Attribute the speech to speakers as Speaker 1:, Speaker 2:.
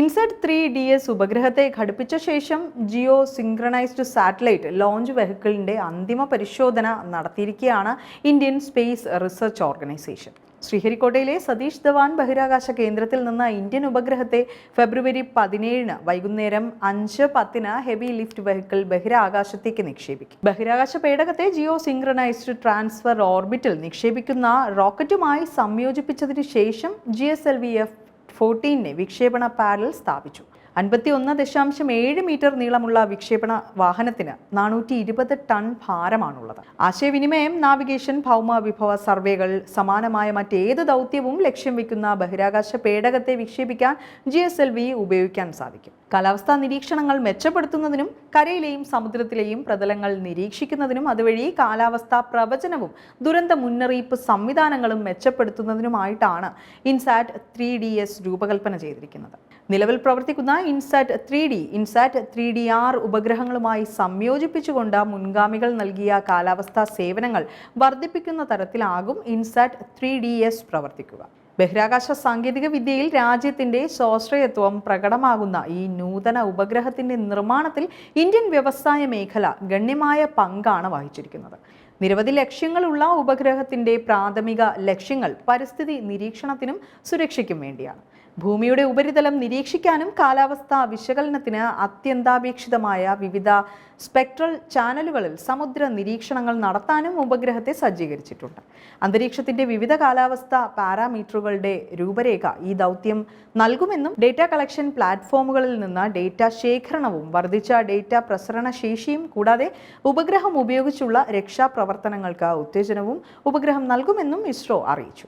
Speaker 1: Inset three D S ഉപഗ്രഹത്തെ ഘടിപ്പിച്ച ശേഷം ജിയോ സിങ്ക്രണൈസ്ഡ് സാറ്റലൈറ്റ് ലോഞ്ച് വെഹിക്കിളിന്റെ അന്തിമ പരിശോധന നടത്തിയിരിക്കുകയാണ് ഇന്ത്യൻ സ്പേസ് റിസർച്ച് ഓർഗനൈസേഷൻ. ശ്രീഹരിക്കോട്ടയിലെ സതീഷ് ധവാൻ ബഹിരാകാശ കേന്ദ്രത്തിൽ നിന്ന് ഇന്ത്യൻ ഉപഗ്രഹത്തെ ഫെബ്രുവരി പതിനേഴിന് വൈകുന്നേരം അഞ്ച് പത്തിന് ഹെവി ലിഫ്റ്റ് വെഹിക്കിൾ ബഹിരാകാശത്തേക്ക് നിക്ഷേപിക്കും. ബഹിരാകാശ പേടകത്തെ ജിയോ സിങ്ക്രണൈസ്ഡ് ട്രാൻസ്ഫർ ഓർബിറ്റിൽ നിക്ഷേപിക്കുന്ന റോക്കറ്റുമായി സംയോജിപ്പിച്ചതിന് ശേഷം G S L V F ഫോർട്ടീനെ വിക്ഷേപണ പാനൽ സ്ഥാപിച്ചു. അൻപത്തി ഒന്ന് ദശാംശം ഏഴ് മീറ്റർ നീളമുള്ള വിക്ഷേപണ വാഹനത്തിന് നാനൂറ്റി ഇരുപത് ടൺ ഭാരമാണുള്ളത്. ആശയവിനിമയം നാവിഗേഷൻ ഭൗമ വിഭവ സർവേകൾ സമാനമായ മറ്റേത് ദൗത്യവും ലക്ഷ്യം വെക്കുന്ന ബഹിരാകാശ പേടകത്തെ വിക്ഷേപിക്കാൻ ജി എസ് എൽ വി ഉപയോഗിക്കാൻ സാധിക്കും. കാലാവസ്ഥാ നിരീക്ഷണങ്ങൾ മെച്ചപ്പെടുത്തുന്നതിനും കരയിലെയും സമുദ്രത്തിലെയും പ്രതലങ്ങൾ നിരീക്ഷിക്കുന്നതിനും അതുവഴി കാലാവസ്ഥാ പ്രവചനവും ദുരന്ത മുന്നറിയിപ്പ് സംവിധാനങ്ങളും മെച്ചപ്പെടുത്തുന്നതിനുമായിട്ടാണ് ഇൻസാറ്റ് ത്രീ ഡി എസ് രൂപകൽപ്പന ചെയ്തിരിക്കുന്നത്. നിലവിൽ പ്രവർത്തിക്കുന്ന INSAT three D INSAT three D R ഉപഗ്രഹങ്ങളുമായി സംയോജിപ്പിച്ചുകൊണ്ട് മുൻഗാമികൾ നൽകിയ കാലാവസ്ഥാ സേവനങ്ങൾ വർദ്ധിപ്പിക്കുന്ന തരത്തിലാകും ഇൻസാറ്റ് ത്രീ ഡി എസ് പ്രവർത്തിക്കുക. ബഹിരാകാശ സാങ്കേതിക വിദ്യയിൽ രാജ്യത്തിന്റെ സ്വാശ്രയത്വം പ്രകടമാകുന്ന ഈ നൂതന ഉപഗ്രഹത്തിന്റെ നിർമ്മാണത്തിൽ ഇന്ത്യൻ വ്യവസായ മേഖല ഗണ്യമായ പങ്കാണ് വഹിച്ചിരിക്കുന്നത്. നിരവധി ലക്ഷ്യങ്ങളുള്ള ഉപഗ്രഹത്തിന്റെ പ്രാഥമിക ലക്ഷ്യങ്ങൾ പരിസ്ഥിതി നിരീക്ഷണത്തിനും സുരക്ഷയ്ക്കും വേണ്ടിയാണ്. ഭൂമിയുടെ ഉപരിതലം നിരീക്ഷിക്കാനും കാലാവസ്ഥാ വിശകലനത്തിന് അത്യന്താപേക്ഷിതമായ വിവിധ സ്പെക്ട്രൽ ചാനലുകളിൽ സമുദ്ര നിരീക്ഷണങ്ങൾ നടത്താനും ഉപഗ്രഹത്തെ സജ്ജീകരിച്ചിട്ടുണ്ട്. അന്തരീക്ഷത്തിന്റെ വിവിധ കാലാവസ്ഥ പാരാമീറ്ററുകളുടെ രൂപരേഖ ഈ ദൗത്യം നൽകുമെന്നും ഡേറ്റ കളക്ഷൻ പ്ലാറ്റ്ഫോമുകളിൽ നിന്ന് ഡേറ്റ ശേഖരണവും വർദ്ധിച്ച ഡേറ്റ പ്രസരണ ശേഷിയും കൂടാതെ ഉപഗ്രഹം ഉപയോഗിച്ചുള്ള രക്ഷാപ്രവർത്തനങ്ങൾക്ക് ഉത്തേജനവും ഉപഗ്രഹം നൽകുമെന്നും ഇസ്രോ അറിയിച്ചു.